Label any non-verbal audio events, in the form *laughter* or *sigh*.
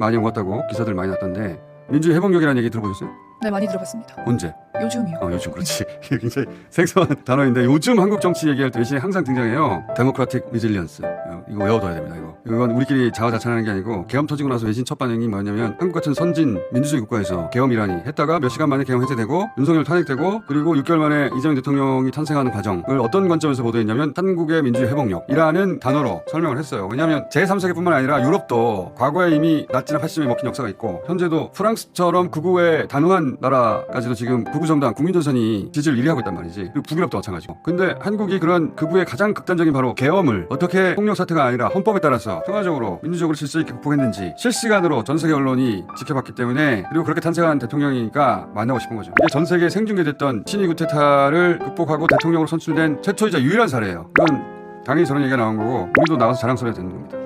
많이 먹었다고 기사들 많이 났던데 민주주의 회복력이라는 얘기 들어보셨어요? 네 많이 들어봤습니다. 언제? 요즘이요. 어, 요즘 그렇지. *laughs* 이게 굉장히 생소한 단어인데 요즘 한국 정치 얘기할 때 외신에 항상 등장해요. 데모크라틱 리질리언스. 어, 이거 외워둬야 됩니다. 이거. 이건 우리끼리 자화자찬하는 게 아니고 계엄 터지고 나서 외신 첫 반응이 뭐냐면 한국 같은 선진 민주주의 국가에서 계엄이라니 했다가 몇 시간 만에 계엄 해제되고 윤석열 탄핵되고 그리고 6개월 만에 이재명 대통령이 탄생하는 과정을 어떤 관점에서 보도했냐면 한국의 민주주의 회복력이라는 단어로 설명을 했어요. 왜냐하면 제3세계뿐만 아니라 유럽도 과거에 이미 나치나 파시즘에 먹힌 역사가 있고 현재도 프랑스처럼 극우의 단호한 나라까지도 지금 극우 정당 국민전선이 지지를 1위 하고 있단 말이지. 그리고 북유럽도 마찬가지고. 근데 한국이 그런 극우의 가장 극단적인 바로 계엄을 어떻게 폭력 사태가 아니라 헌법에 따라서 평화적으로 민주적으로 질서 있게 극복했는지 실시간으로 전 세계 언론이 지켜봤기 때문에 그리고 그렇게 탄생한 대통령이니까 만나고 싶은 거죠. 전 세계에 생중계됐던 친위 구테타를 극복하고 대통령으로 선출된 최초이자 유일한 사례예요. 이건 당연히 저런 얘기가 나온 거고 우리도 나가서 자랑스러워야 되는 겁니다.